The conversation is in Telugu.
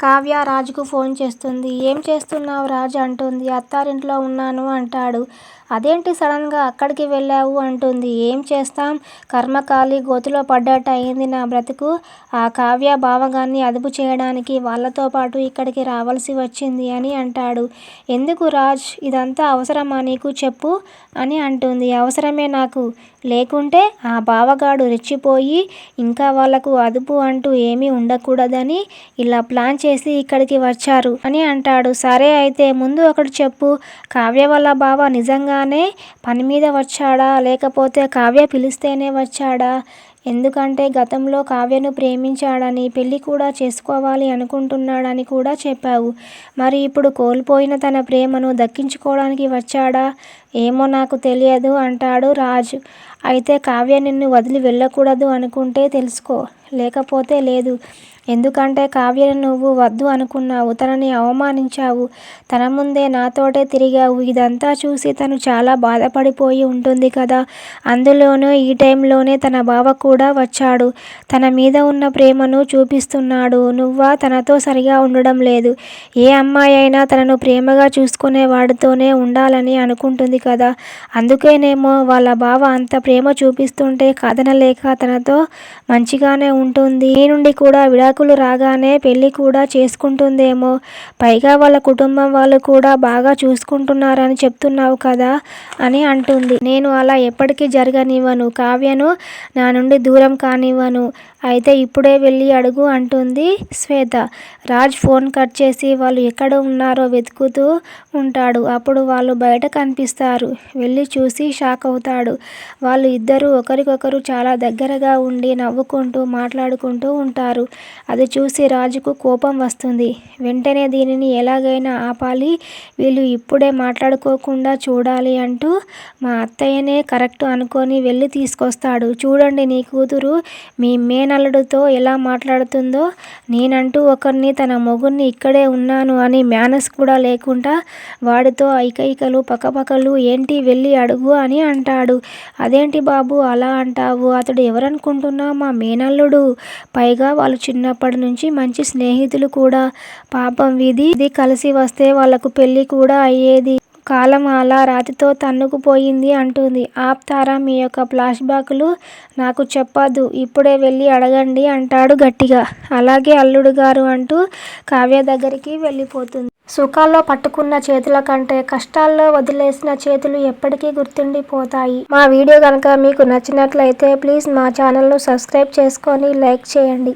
కావ్య రాజుకు ఫోన్ చేస్తుంది. ఏం చేస్తున్నావు రాజు అంటుంది. అత్తారింట్లో ఉన్నాను అంటాడు. అదేంటి సడన్గా అక్కడికి వెళ్ళావు అంటుంది. ఏం చేస్తాం కర్మకాలి గోతిలో పడ్డట్టు అయింది నా బ్రతుకు. ఆ కావ్య భావగాన్ని అదుపు చేయడానికి వాళ్ళతో పాటు ఇక్కడికి రావాల్సి వచ్చింది అని అంటాడు. ఎందుకు రాజ్ ఇదంతా అవసరమా నీకు చెప్పు అని అంటుంది. అవసరమే నాకు. లేకుంటే ఆ బావగాడు రెచ్చిపోయి ఇంకా వాళ్ళకు అదుపు అంటూ ఏమీ ఉండకూడదని ఇలా ప్లాన్ చేసి ఇక్కడికి వచ్చారు అని అంటాడు. సరే అయితే ముందు ఒకటి చెప్పు కావ్య వల్ల బావ నిజంగానే పని మీద వచ్చాడా లేకపోతే కావ్య పిలిస్తేనే వచ్చాడా? ఎందుకంటే గతంలో కావ్యను ప్రేమించాడని పెళ్ళి కూడా చేసుకోవాలి అనుకుంటున్నాడని కూడా చెప్పావు. మరి ఇప్పుడు కోల్పోయిన తన ప్రేమను దక్కించుకోవడానికి వచ్చాడా? ఏమో నాకు తెలియదు అంటాడు రాజు అయితే కావ్య నిన్ను వదిలి వెళ్ళకూడదు అనుకుంటే తెలుసుకో లేకపోతే లేదు. ఎందుకంటే కావ్యను నువ్వు వద్దు అనుకున్నావు. తనని అవమానించావు. తన ముందే నాతోటే తిరిగావు. ఇదంతా చూసి తను చాలా బాధపడిపోయి ఉంటుంది కదా! అందులోనూ ఈ టైంలోనే తన బావ కూడా కూడా వచ్చాడు. తన మీద ఉన్న ప్రేమను చూపిస్తున్నాడు. నువ్వా తనతో సరిగా ఉండడం లేదు. ఏ అమ్మాయి అయినా తనను ప్రేమగా చూసుకునే వాడితోనే ఉండాలని అనుకుంటుంది కదా! అందుకేనేమో వాళ్ళ బావ అంత ప్రేమ చూపిస్తుంటే కాదనలేక తనతో మంచిగానే ఉంటుంది. ఈ నుండి కూడా విడాకులు రాగానే పెళ్ళి కూడా చేసుకుంటుందేమో! పైగా వాళ్ళ కుటుంబం వాళ్ళు కూడా బాగా చూసుకుంటున్నారని చెప్తున్నావు కదా అని అంటుంది. నేను అలా ఎప్పటికీ జరగనివ్వను. కావ్యను నా నుండి దూరం కానివ్వను. అయితే ఇప్పుడే వెళ్ళి అడుగు అంటుంది శ్వేత. రాజ్ ఫోన్ కట్ చేసి వాళ్ళు ఎక్కడ ఉన్నారో వెతుకుతూ ఉంటాడు. అప్పుడు వాళ్ళు బయట కనిపిస్తారు. వెళ్ళి చూసి షాక్ అవుతాడు. వాళ్ళు ఇద్దరూ ఒకరికొకరు చాలా దగ్గరగా ఉండి నవ్వుకుంటూ మాట్లాడుకుంటూ ఉంటారు. అది చూసి రాజుకు కోపం వస్తుంది. వెంటనే దీనిని ఎలాగైనా ఆపాలి. వీళ్ళు ఇప్పుడే మాట్లాడుకోకుండా చూడాలి అంటూ మా అత్తయ్యనే కరెక్ట్ అనుకొని వెళ్ళి తీసుకొస్తాడు. చూడండి నీ కూతురు మీ మేనల్లుడితో ఎలా మాట్లాడుతుందో! నేనంటూ ఒకరిని తన మొగుడిని ఇక్కడే ఉన్నాను అని మేనస్ కూడా లేకుండా వాడితో ఐకైకలు పక్కపక్కలు ఏంటి వెళ్ళి అడుగు అని అంటాడు. అదేంటి బాబు అలా అంటావు? అతడు ఎవరనుకుంటున్నా మా మేనల్లుడు. పైగా వాళ్ళు చిన్నప్పటి నుంచి మంచి స్నేహితులు కూడా. పాపం విధి కలిసి వస్తే వాళ్ళకు పెళ్ళి కూడా అయ్యేది. కాలం అలా రాతితో తన్నుకుపోయింది అంటుంది. ఆప్తారా మీ యొక్క ఫ్లాష్ బాక్లు నాకు చెప్పొద్దు. ఇప్పుడే వెళ్ళి అడగండి అంటాడు గట్టిగా. అలాగే అల్లుడుగారు అంటూ కావ్య దగ్గరికి వెళ్ళిపోతుంది. సుఖాల్లో పట్టుకున్న చేతుల కంటే కష్టాల్లో వదిలేసిన చేతులు ఎప్పటికీ గుర్తుండిపోతాయి. మా వీడియో గనుక మీకు నచ్చినట్లయితే ప్లీజ్ మా ఛానల్ను సబ్స్క్రైబ్ చేసుకొని లైక్ చేయండి.